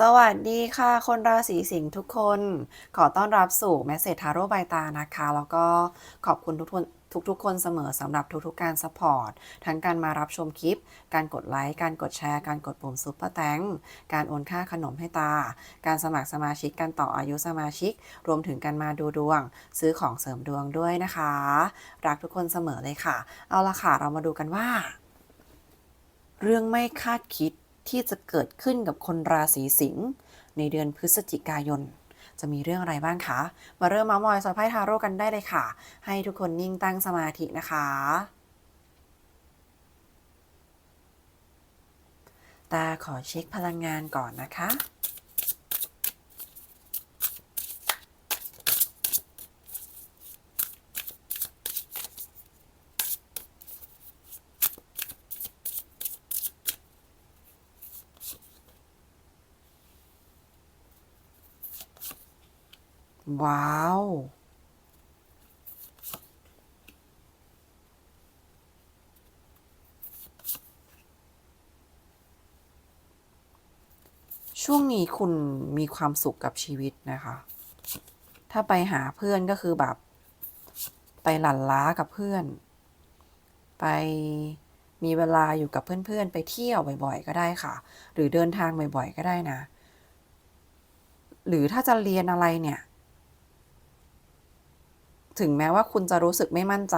สวัสดีค่ะ คนราศีสิงห์ทุกคน ขอต้อนรับสู่แมสเซจทาโร่ใบตานะคะ แล้วก็ขอบคุณทุกคนทุกๆ คนเสมอสำหรับทุกๆ การสปอร์ต ทั้งการมารับชมคลิป การกดไลค์ การกดแชร์ การกดปุ่มซุปเปอร์แตงการโอนค่าขนมให้ตา การสมัครสมาชิก การต่ออายุสมาชิก รวมถึงการมาดูดวง ซื้อของเสริมดวงด้วยนะคะ รักทุกคนเสมอเลยค่ะ เอาละค่ะ เรามาดูกันว่า เรื่องไม่คาดคิด ที่จะเกิดขึ้นกับคนราศีสิงห์ในเดือนพฤศจิกายน จะมีเรื่องอะไรบ้างคะ มาเริ่มมามอยสอยไพ่ทาโร่กันได้เลยค่ะ ให้ทุกคนนิ่งตั้งสมาธินะคะ ตาขอเช็คพลังงานก่อนนะคะ ว้าว ช่วงนี้คุณมีความสุขกับชีวิตนะคะ ถ้าไปหาเพื่อนก็คือแบบ ไปหลั่นล้ากับเพื่อน ไปมีเวลาอยู่กับเพื่อนๆ ไปเที่ยวบ่อยๆ ก็ได้ค่ะ หรือเดินทางบ่อยๆ ก็ได้นะ หรือถ้าจะเรียนอะไรเนี่ย ถึงแม้ว่าคุณจะรู้สึกไม่มั่นใจ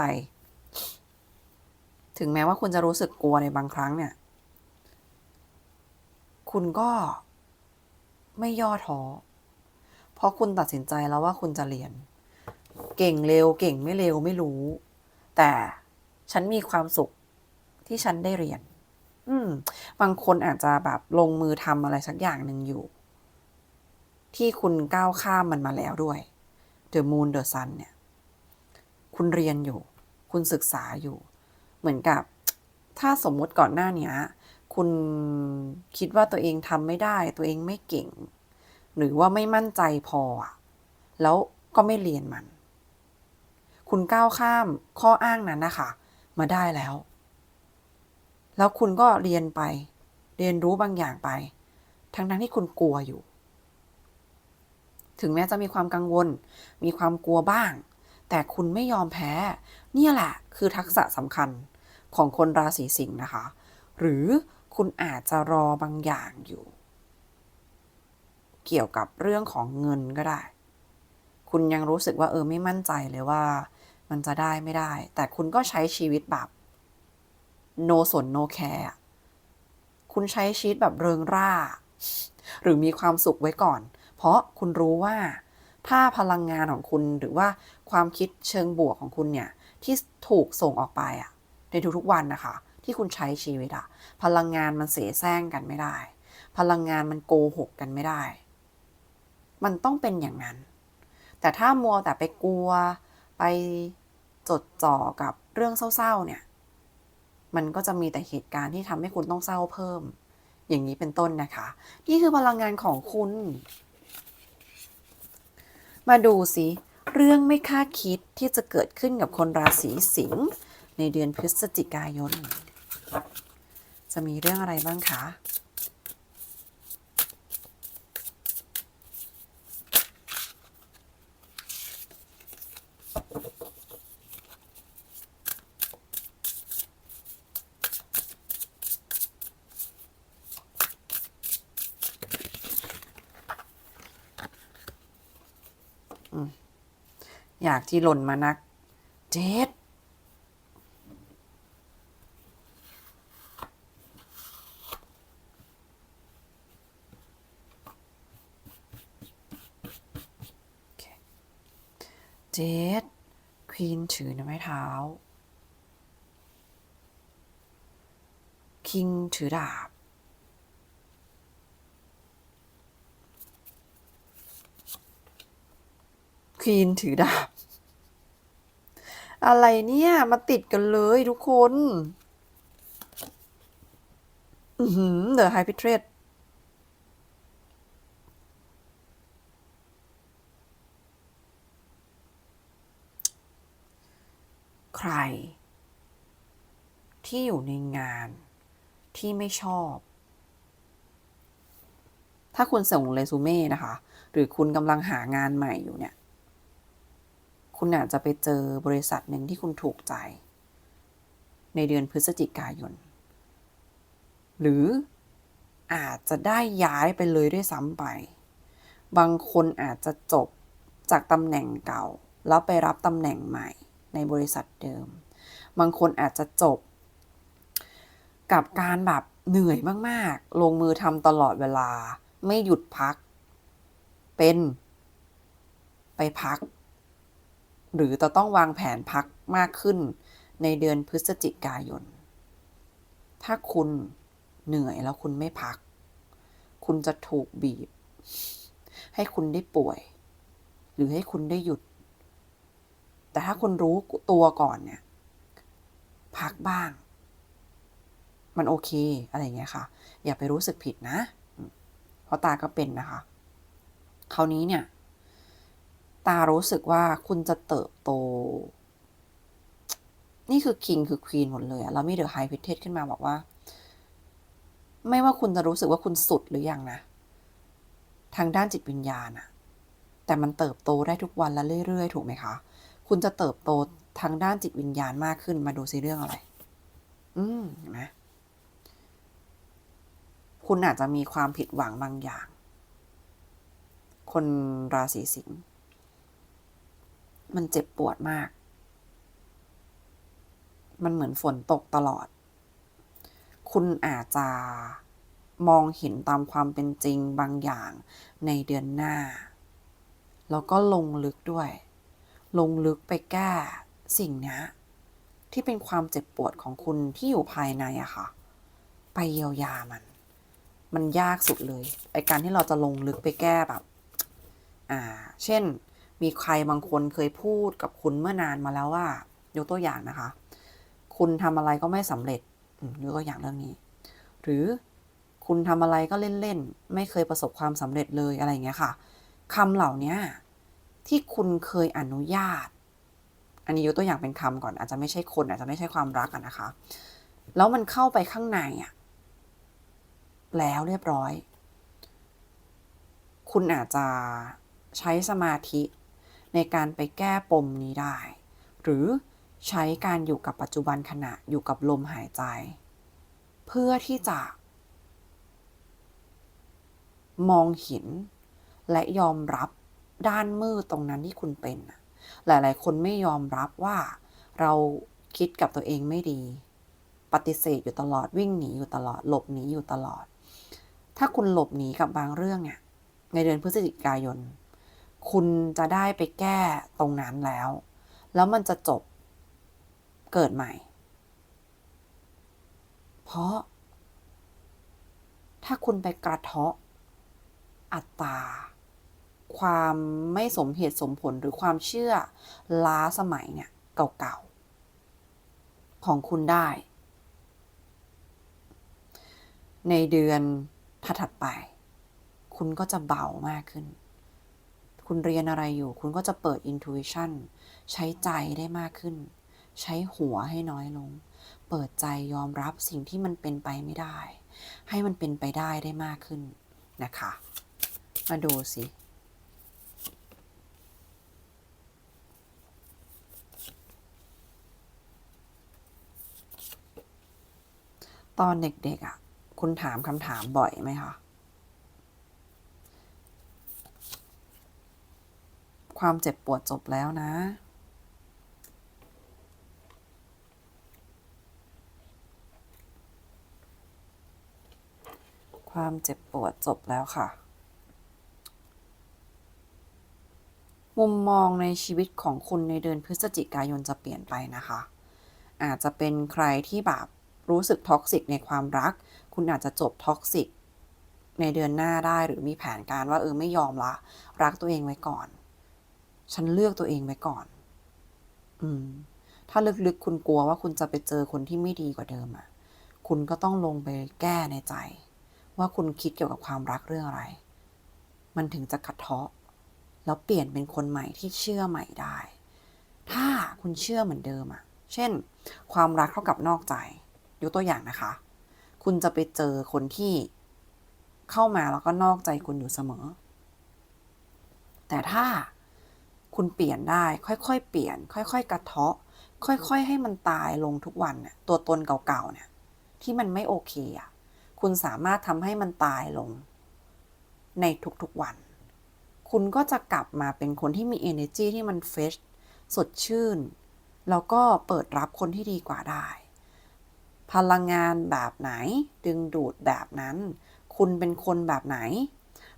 ถึงแม้ว่าคุณจะรู้สึกกลัวในบางครั้งเนี่ย คุณก็ไม่ย่อท้อ เพราะคุณตัดสินใจแล้วว่าคุณจะเรียน เก่งเร็วเก่งไม่เร็วไม่รู้ แต่ฉันมีความสุขที่ฉันได้เรียน อืม บางคนอาจจะแบบลงมือทำอะไรสักอย่างหนึ่งอยู่ ที่คุณก้าวข้ามมันมาแล้วด้วย The Moon The Sun เนี่ย คุณเรียนอยู่ คุณศึกษาอยู่ เหมือนกับ ถ้าสมมุติก่อนหน้านี้คุณคิดว่าตัวเองทำไม่ได้ ตัวเองไม่เก่ง หรือว่าไม่มั่นใจพอ แล้วก็ไม่เรียนมัน คุณก้าวข้ามข้ออ้างนั้นนะคะ มาได้แล้ว แล้วคุณก็เรียนไป เรียนรู้บางอย่างไป ทั้งทั้งๆที่คุณกลัวอยู่ ถึงแม้จะมีความกังวล มีความกลัวบ้าง แต่คุณไม่ยอมแพ้ เนี่ยแหละคือทักษะสำคัญของคนราศีสิงห์นะคะ หรือคุณอาจจะรอบางอย่างอยู่ เกี่ยวกับเรื่องของเงินก็ได้ คุณยังรู้สึกว่าเออไม่มั่นใจเลยว่า มันจะได้ไม่ได้ แต่คุณก็ใช้ชีวิตแบบ no สน no care คุณใช้ชีวิตแบบเริงร่า หรือมีความสุขไว้ก่อน เพราะคุณรู้ว่าถ้าพลังงานของคุณหรือว่า ความคิดเชิงบวกของคุณเนี่ย ที่ถูกส่งออกไปอะในทุกๆวันนะคะ ที่คุณใช้ชีวิตอะพลังงานมันเสแสร้งกันไม่ได้ พลังงานมันโกหกกันไม่ได้ มันต้องเป็นอย่างนั้น แต่ถ้ามัวแต่ไปกลัว ไปจดจ่อกับเรื่องเศร้าๆเนี่ย มันก็จะมีแต่เหตุการณ์ที่ทำให้คุณต้องเศร้าเพิ่ม อย่างนี้เป็นต้นนะคะ นี่คือพลังงานของคุณ มาดูสิ เรื่องไม่คาดคิดที่จะเกิดขึ้นกับคนราศีสิงห์ในเดือนพฤศจิกายน จะมีเรื่องอะไรบ้างคะอืม อยากที่หล่นมานัก เจ็ดเจ็ดควีนถือนะไม้เท้า คิงถือดาบควีนถือดาบ อะไรเนี่ย มาติดกันเลยทุกคน อือหือเดอะไฮพิเทรดใคร ที่อยู่ในงานที่ไม่ชอบ ถ้าคุณส่งเรซูเม่นะคะ หรือคุณกำลังหางานใหม่อยู่เนี่ย คุณอาจจะไปเจอบริษัทหนึ่งที่คุณถูกใจ ในเดือนพฤศจิกายน หรืออาจจะได้ย้ายไปเลยด้วยซ้ำไป บางคนอาจจะจบจากตำแหน่งเก่า แล้วไปรับตำแหน่งใหม่ในบริษัทเดิม บางคนอาจจะจบ กับการแบบเหนื่อยมากๆ ลงมือทำตลอดเวลา ไม่หยุดพัก เป็น ไปพัก หรือจะต้องวางแผนพักมากขึ้นในเดือนพฤศจิกายน ถ้าคุณเหนื่อยแล้วคุณไม่พัก คุณจะถูกบีบ ให้คุณได้ป่วย หรือให้คุณได้หยุด แต่ถ้าคุณรู้ตัวก่อนเนี่ย พักบ้าง มันโอเคอะไรอย่างเงี้ยค่ะ อย่าไปรู้สึกผิดนะ เพราะตาก็เป็นนะคะ คราวนี้เนี่ย ตารู้สึกว่าคุณจะเติบโต นี่คือคิงคือควีนหมดเลยอะแล้วมีเดอะไฮพิเทสขึ้นมาบอกว่า ไม่ว่าคุณจะรู้สึกว่าคุณสุดหรือยังนะ ทางด้านจิตวิญญาณอะแต่มันเติบโตได้ทุกวันและเรื่อยๆ ถูกไหมคะ คุณจะเติบโตทางด้านจิตวิญญาณมากขึ้นมาดูซิเรื่องอะไร อืมเห็นไหมคุณอาจจะมีความผิดหวังบางอย่าง คนราศีสิงห์ มันเจ็บปวดมาก มันเหมือนฝนตกตลอด คุณอาจจะมองเห็นตามความเป็นจริงบางอย่างในเดือนหน้า แล้วก็ลงลึกด้วย ลงลึกไปแก้สิ่งนี้ที่เป็นความเจ็บปวดของคุณที่อยู่ภายในอะค่ะ ไปเยียวยามัน มันยากสุดเลยไอการที่เราจะลงลึกไปแก้แบบ อ่า เช่น มีใครบางคนเคยพูดกับคุณเมื่อนานมาแล้วว่ายกตัวอย่างนะคะ คุณทำอะไรก็ไม่สำเร็จยกตัวอย่างเรื่องนี้ หรือคุณทำอะไรก็เล่นๆไม่เคยประสบความสำเร็จเลยอะไรอย่างเงี้ยค่ะคำเหล่านี้ที่คุณเคยอนุญาต อันนี้ยกตัวอย่างเป็นคำก่อน อาจจะไม่ใช่คน อาจจะไม่ใช่ความรักอะนะคะ แล้วมันเข้าไปข้างในอะแล้วเรียบร้อย คุณอาจจะใช้สมาธิ ในการไปแก้ปมนี้ได้ หรือใช้การอยู่กับปัจจุบันขณะอยู่กับลมหายใจ เพื่อที่จะ มองเห็นและยอมรับด้านมืดตรงนั้นที่คุณเป็น หลายๆ คนไม่ยอมรับว่าเราคิดกับตัวเองไม่ดี ปฏิเสธอยู่ตลอดวิ่งหนีอยู่ตลอดหลบหนีอยู่ตลอด ถ้าคุณหลบหนีกับบางเรื่องเนี่ยในเดือนพฤศจิกายน คุณจะได้ไปแก้ตรงนั้นแล้ว แล้วมันจะจบเกิดใหม่ เพราะ ถ้าคุณไปกระเทาะ อัตตา ความไม่สมเหตุสมผลหรือความเชื่อล้าสมัยเนี่ย เก่าๆ ของคุณได้ ในเดือนถัดๆไป คุณก็จะเบามากขึ้น คุณเรียนอะไรอยู่ คุณก็จะเปิด intuition ใช้ใจได้มากขึ้น ใช้หัวให้น้อยลง เปิดใจยอมรับสิ่งที่มันเป็นไปไม่ได้ ให้มันเป็นไปได้ได้มากขึ้นนะคะ มาดูสิตอนเด็กๆอะ คุณถามคำถามบ่อยไหมคะ ความเจ็บปวดจบแล้วนะ ความเจ็บปวดจบแล้วค่ะ มุมมองในชีวิตของคุณในเดือนพฤศจิกายนจะเปลี่ยนไปนะคะ อาจจะเป็นใครที่แบบรู้สึกท็อกซิกในความรัก คุณอาจจะจบท็อกซิกในเดือนหน้าได้หรือมีแผนการว่าเออไม่ยอมละ รักตัวเองไว้ก่อน ฉันเลือกตัวเองไว้ก่อน อืม ถ้าลึกๆคุณกลัวว่าคุณจะไปเจอคนที่ไม่ดีกว่าเดิมอะ คุณก็ต้องลงไปแก้ในใจ ว่าคุณคิดเกี่ยวกับความรักเรื่องอะไร มันถึงจะกระเทาะ แล้วเปลี่ยนเป็นคนใหม่ที่เชื่อใหม่ได้ ถ้าคุณเชื่อเหมือนเดิมอะ เช่น ความรักเท่ากับนอกใจ ยกตัวอย่างนะคะ คุณจะไปเจอคนที่เข้ามาแล้วก็นอกใจคุณอยู่เสมอ แต่ถ้า คุณเปลี่ยนได้ ค่อยๆ เปลี่ยน ค่อย ๆ กระเทาะ ค่อย ๆ ให้มันตายลงทุกวันเนี่ยตัวตนเก่าๆเนี่ยที่มันไม่โอเคอะคุณสามารถทำให้มันตายลง ในทุกๆวัน คุณก็จะกลับมาเป็นคนที่มี energy ที่มันเฟชสดชื่น แล้วก็เปิดรับคนที่ดีกว่าได้ พลังงานแบบไหน ดึงดูดแบบนั้น คุณเป็นคนแบบไหน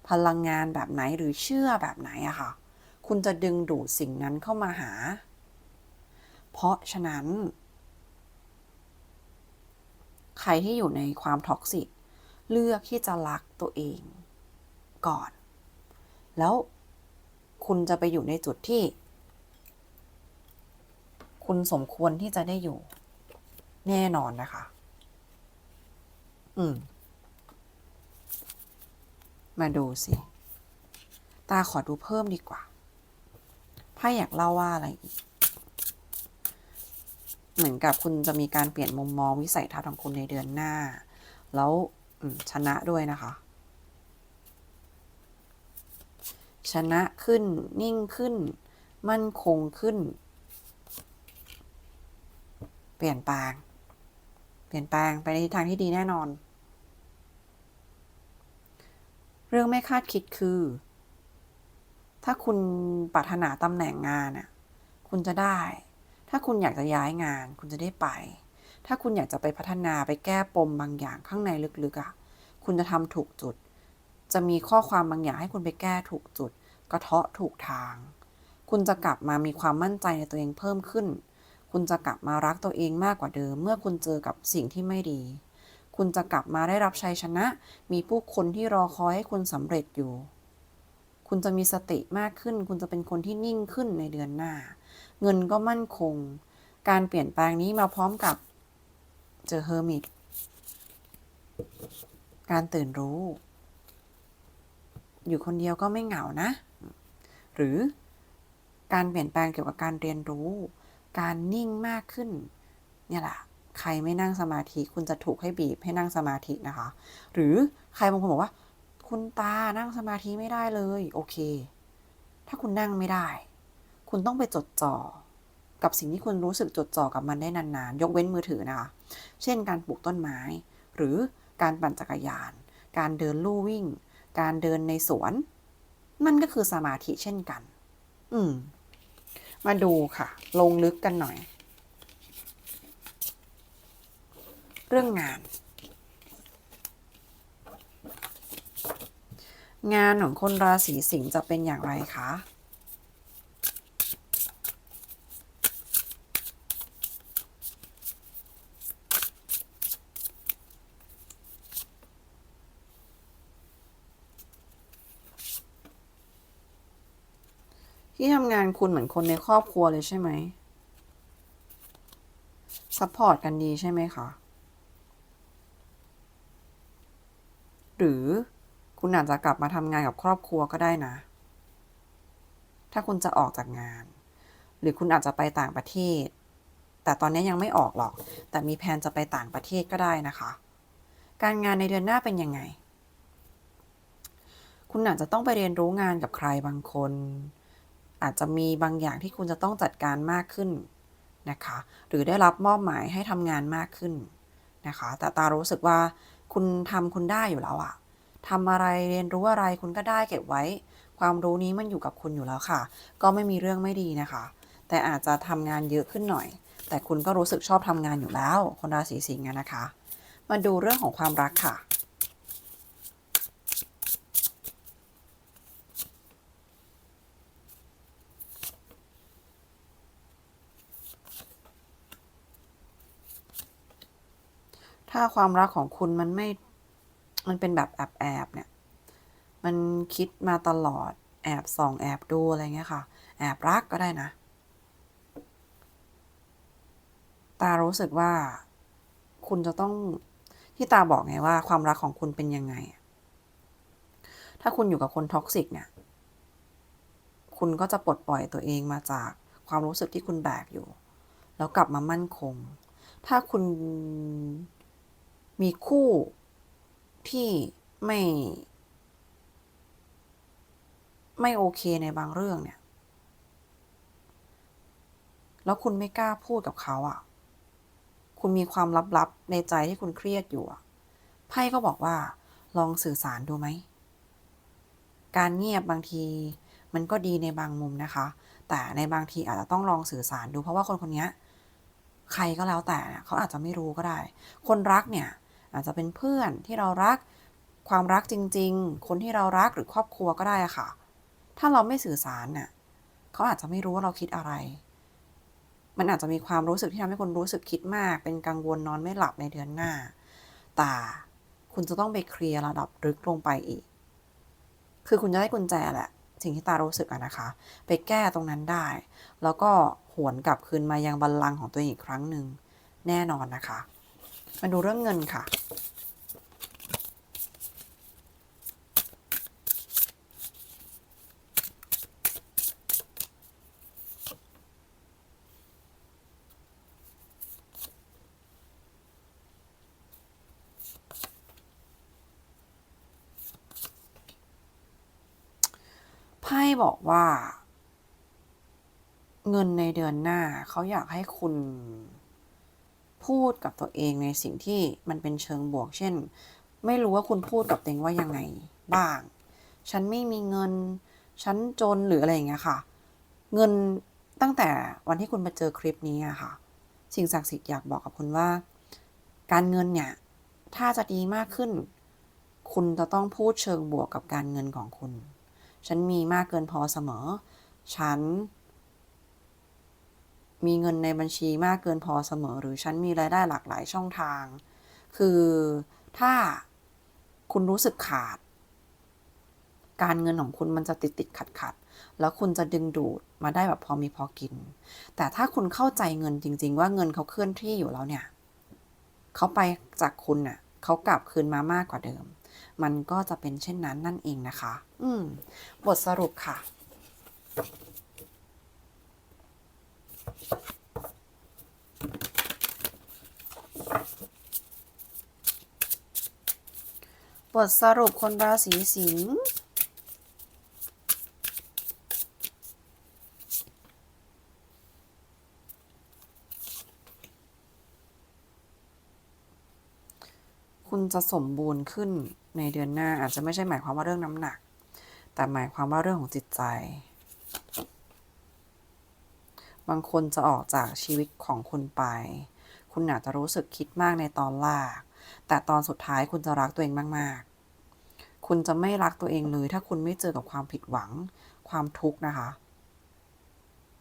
พลังงานแบบไหนหรือเชื่อแบบไหนอะค่ะ คุณจะดึงดูดสิ่งนั้นเข้ามาหา เพราะฉะนั้น ใครที่อยู่ในความท็อกซิก เลือกที่จะรักตัวเองก่อน แล้วคุณจะไปอยู่ในจุดที่ คุณสมควรที่จะได้อยู่ แน่นอนนะคะ อืม มาดูสิ ตาขอดูเพิ่มดีกว่า ไพ่อยากเล่าว่าอะไรอีก เหมือนกับคุณจะมีการเปลี่ยนมุมมองวิสัยทัศน์ของคุณในเดือนหน้า แล้วชนะด้วยนะคะ ชนะขึ้นนิ่งขึ้น มั่นคงขึ้น เปลี่ยนแปลงเปลี่ยนแปลงไปในทางที่ดีแน่นอน เรื่องไม่คาดคิดคือ ถ้าคุณปรารถนาตำแหน่งงานน่ะคุณจะได้ ถ้าคุณอยากจะย้ายงาน คุณจะได้ไป ถ้าคุณอยากจะไปพัฒนาไปแก้ปมบางอย่างข้างในลึกๆอะ่ะ คุณจะทำถูกจุด จะมีข้อความบางอย่างให้คุณไปแก้ถูกจุด กระเทาะถูกทาง คุณจะกลับมามีความมั่นใจในตัวเองเพิ่มขึ้น คุณจะกลับมารักตัวเองมากกว่าเดิม เมื่อคุณเจอกับสิ่งที่ไม่ดี คุณจะกลับมาได้รับชัยชนะ มีผู้คนที่รอคอยให้คุณสำเร็จอยู่ คุณจะมีสติมากขึ้น คุณจะเป็นคนที่นิ่งขึ้นในเดือนหน้า เงินก็มั่นคง การเปลี่ยนแปลงนี้มาพร้อมกับเจอเฮอร์มิตการตื่นรู้ อยู่คนเดียวก็ไม่เหงานะ หรือการเปลี่ยนแปลงเกี่ยวกับการเรียนรู้ การนิ่งมากขึ้น เนี่ยแหละใครไม่นั่งสมาธิคุณจะถูกให้บีบให้นั่งสมาธินะคะ หรือใครบางคนบอกว่า คุณตานั่งสมาธิไม่ได้เลย โอเค ถ้าคุณนั่งไม่ได้ คุณต้องไปจดจ่อ กับสิ่งที่คุณรู้สึกจดจ่อกับมันได้นานๆ ยกเว้นมือถือนะคะ เช่นการปลูกต้นไม้ หรือการปั่นจักรยาน การเดินลู่วิ่ง การเดินในสวน มันก็คือสมาธิเช่นกัน อืม มาดูค่ะ ลงลึกกันหน่อย เรื่องงาน งานของคนราศีสิงห์จะเป็นอย่างไรคะที่ทำงานคุณเหมือนคนในครอบครัวเลยใช่ไหมซัพพอร์ตกันดีใช่ไหมคะ หรือ คุณอาจจะกลับมาทำงานกับครอบครัวก็ได้นะ ถ้าคุณจะออกจากงาน หรือคุณอาจจะไปต่างประเทศ แต่ตอนนี้ยังไม่ออกหรอก แต่มีแผนจะไปต่างประเทศก็ได้นะคะ การงานในเดือนหน้าเป็นยังไง คุณอาจจะต้องไปเรียนรู้งานกับใครบางคน อาจจะมีบางอย่างที่คุณจะต้องจัดการมากขึ้นนะคะ หรือได้รับมอบหมายให้ทำงานมากขึ้นนะคะ แต่ตารู้สึกว่าคุณทำคุณได้อยู่แล้วอะ ทำอะไรเรียนรู้อะไรคุณก็ได้เก็บไว้ ความรู้นี้มันอยู่กับคุณอยู่แล้วค่ะ ก็ไม่มีเรื่องไม่ดีนะคะ แต่อาจจะทำงานเยอะขึ้นหน่อย แต่คุณก็รู้สึกชอบทำงานอยู่แล้ว คนราศีสิงห์นะคะ มาดูเรื่องของความรักค่ะถ้าความรักของคุณมันไม่ มันเป็นแบบแอบแอบเนี่ย มันคิดมาตลอด แอบส่องแอบดูอะไรเงี้ยค่ะ แอบรักก็ได้นะ ตารู้สึกว่าคุณจะต้องที่ตาบอกไงว่าความรักของคุณเป็นยังไง ถ้าคุณอยู่กับคนท็อกซิกเนี่ย คุณก็จะปลดปล่อยตัวเองมาจากความรู้สึกที่คุณแบกอยู่ แล้วกลับมามั่นคง ถ้าคุณมีคู่ ที่ไม่ ไม่โอเคในบางเรื่องเนี่ย แล้วคุณไม่กล้าพูดกับเขาอะ่ะ คุณมีความลับๆในใจที่คุณเครียดอยู่อะไพ่ก็บอกว่าลองสื่อสารดูไหม การเงียบบางทีมันก็ดีในบางมุมนะคะ แต่ในบางทีอาจจะต้องลองสื่อสารดู เพราะว่าคนคนนี้ใครก็แล้วแต่เขาอาจจะไม่รู้ก็ได้ คนรักเนี่ย อาจจะเป็นเพื่อนที่เรารัก ความรักจริง ๆ คนที่เรารักหรือครอบครัวก็ได้ค่ะ ถ้าเราไม่สื่อสารเนี่ยเขาอาจจะไม่รู้ว่าเราคิดอะไร มันอาจจะมีความรู้สึกที่ทำให้คนรู้สึกคิดมาก เป็นกังวลนอนไม่หลับในเดือนหน้า แต่คุณจะต้องไปเคลียร์ระดับลึกลงไปอีก คือคุณจะได้กุญแจแหละ สิ่งที่ตารู้สึกอะนะคะ ไปแก้ตรงนั้นได้ แล้วก็หวนกลับคืนมายังบัลลังก์ของตัวเองอีกครั้งหนึ่งแน่นอนนะคะ มาดูเรื่องเงินค่ะ ไพ่บอกว่า เงินในเดือนหน้าเขาอยากให้คุณ พูดกับตัวเองในสิ่งที่มันเป็นเชิงบวก เช่น ไม่รู้ว่าคุณพูดกับตัวเองว่ายังไงบ้าง ฉันไม่มีเงิน ฉันจนหรืออะไรอย่างเงี้ยค่ะ เงินตั้งแต่วันที่คุณมาเจอคลิปนี้อะค่ะ สิ่งศักดิ์สิทธิ์อยากบอกกับคุณว่า การเงินเนี่ย ถ้าจะดีมากขึ้น คุณจะต้องพูดเชิงบวกกับการเงินของคุณ ฉันมีมากเกินพอเสมอ ฉัน มีเงินในบัญชีมากเกินพอเสมอ หรือฉันมีรายได้หลากหลายช่องทาง คือถ้าคุณรู้สึกขาด การเงินของคุณมันจะติดติดขัดขัดแล้วคุณจะดึงดูดมาได้แบบพอมีพอกิน แต่ถ้าคุณเข้าใจเงินจริง ๆ ว่าเงินเขาเคลื่อนที่อยู่แล้วเนี่ย เขาไปจากคุณน่ะเขากลับคืนมามากกว่าเดิม มันก็จะเป็นเช่นนั้นนั่นเองนะคะ อืม บทสรุปค่ะ บทสรุปคนราศีสิงห์คุณจะสมบูรณ์ขึ้นในเดือนหน้าอาจจะไม่ใช่หมายความว่าเรื่องน้ำหนัก แต่หมายความว่าเรื่องของจิตใจ บางคนจะออกจากชีวิตของคุณไป คุณอาจจะรู้สึกคิดมากในตอนแรกแต่ตอนสุดท้ายคุณจะรักตัวเองมาก ๆ คุณจะไม่รักตัวเองเลย ถ้าคุณไม่เจอกับความผิดหวัง ความทุกข์นะคะ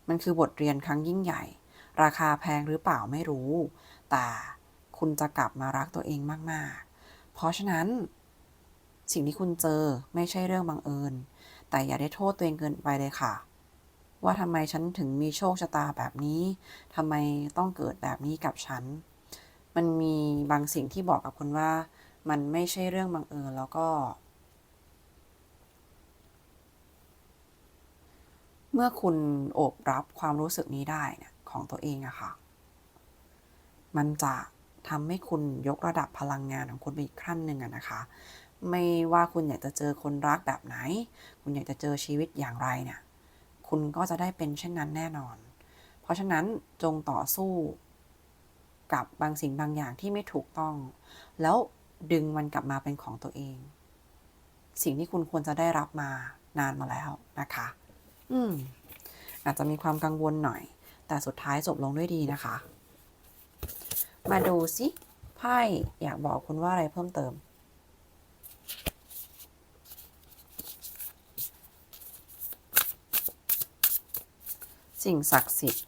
มันคือบทเรียนครั้งยิ่งใหญ่ ราคาแพงหรือเปล่าไม่รู้ แต่คุณจะกลับมารักตัวเองมาก ๆ เพราะฉะนั้น สิ่งที่คุณเจอไม่ใช่เรื่องบังเอิญ แต่อย่าได้โทษตัวเองเกินไปเลยค่ะ ว่าทำไมฉันถึงมีโชคชะตาแบบนี้ทำไมต้องเกิดแบบนี้กับฉัน มันมีบางสิ่งที่บอกกับคุณว่า มันไม่ใช่เรื่องบังเอิญแล้วก็ เมื่อคุณโอบรับความรู้สึกนี้ได้นี่ยของตัวเองอะค่ะ มันจะทำให้คุณยกระดับพลังงานของคุณไปอีกขั้นหนึ่งอะนะคะไม่ว่าคุณอยากจะเจอคนรักแบบไหน คุณอยากจะเจอชีวิตอย่างไรเนี่ย คุณก็จะได้เป็นเช่นนั้นแน่นอน เพราะฉะนั้นจงต่อสู้กับบางสิ่งบางอย่างที่ไม่ถูกต้อง แล้วดึงมันกลับมาเป็นของตัวเอง สิ่งที่คุณควรจะได้รับมานานมาแล้วนะคะ อืม อาจจะมีความกังวลหน่อย แต่สุดท้ายจบลงด้วยดีนะคะ มาดูสิไพ่อยากบอกคุณว่าอะไรเพิ่มเติม สิ่งศักดิ์สิทธิ์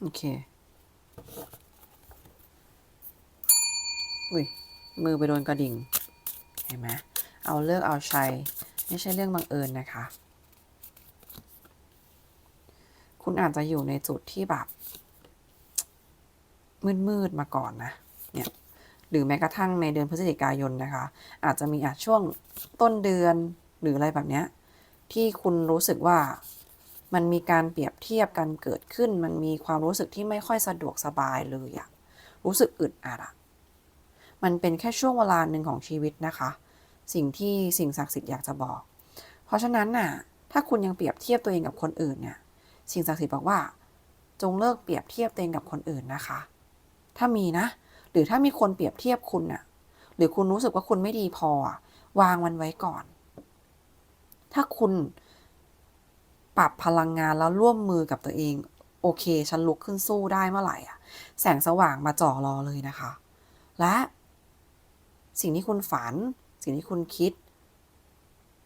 โอเค อุ้ย มือไปโดนกระดิ่ง เห็นไหมเอาเลิกเอาชัยไม่ใช่เรื่องบังเอิญนะคะ คุณอาจจะอยู่ในจุดที่แบบ มืดๆมาก่อนนะ เนี่ยหรือแม้กระทั่งในเดือนพฤศจิกายนนะคะ อาจจะมีอาจช่วงต้นเดือนหรืออะไรแบบเนี้ยที่คุณรู้สึกว่ามันมีการเปรียบเทียบกันเกิดขึ้น มันมีความรู้สึกที่ไม่ค่อยสะดวกสบายเลยอะรู้สึกอึดอัดอะ มันเป็นแค่ช่วงเวลาหนึ่งของชีวิตนะคะ สิ่งที่สิ่งศักดิ์สิทธิ์อยากจะบอก เพราะฉะนั้นน่ะ ถ้าคุณยังเปรียบเทียบตัวเองกับคนอื่นเนี่ย สิ่งศักดิ์สิทธิ์บอกว่า จงเลิกเปรียบเทียบตัวเองกับคนอื่นนะคะ ถ้ามีนะ หรือถ้ามีคนเปรียบเทียบคุณน่ะ หรือคุณรู้สึกว่าคุณไม่ดีพอ วางมันไว้ก่อน ถ้าคุณปรับพลังงานแล้วร่วมมือกับตัวเอง โอเค ฉันลุกขึ้นสู้ได้เมื่อไหร่อะ แสงสว่างมาจ่อรอเลยนะคะ และ สิ่งที่คุณฝัน สิ่งที่คุณคิด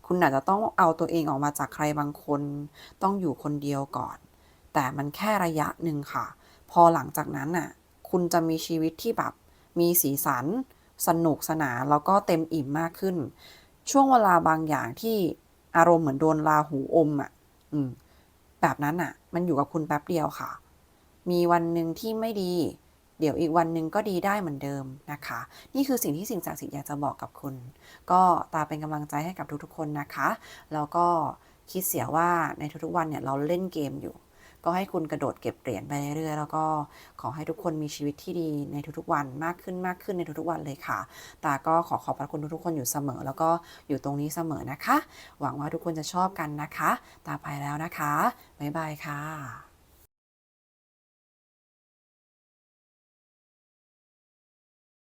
คุณอาจจะต้องเอาตัวเองออกมาจากใครบางคน ต้องอยู่คนเดียวก่อน แต่มันแค่ระยะหนึ่งค่ะ พอหลังจากนั้นน่ะ คุณจะมีชีวิตที่แบบมีสีสัน สนุกสนานแล้วก็เต็มอิ่มมากขึ้น ช่วงเวลาบางอย่างที่อารมณ์เหมือนโดนลาหูอมอะ อืม แบบนั้นอะ มันอยู่กับคุณแป๊บเดียวค่ะ มีวันหนึ่งที่ไม่ดี เดี๋ยวอีกวันหนึ่งก็ดีได้เหมือนเดิมนะคะ นี่คือสิ่งที่สิ่งศักดิ์สิทธิ์อยากจะบอกกับคุณ ก็ตาเป็นกำลังใจให้กับทุกๆคนนะคะ แล้วก็คิดเสียว่าในทุกๆวันเนี่ยเราเล่นเกมอยู่ ก็ให้คุณกระโดดเก็บเหรียญไปเรื่อยๆแล้วก็ขอให้ทุกคนมีชีวิตที่ดีในทุกๆวันมากขึ้นมากขึ้นในทุกๆวันเลยค่ะ ตาก็ขอขอบพระคุณทุกๆคนอยู่เสมอ แล้วก็อยู่ตรงนี้เสมอนะคะ หวังว่าทุกคนจะชอบกันนะคะ ตาไปแล้วนะคะบ๊ายบายค่ะ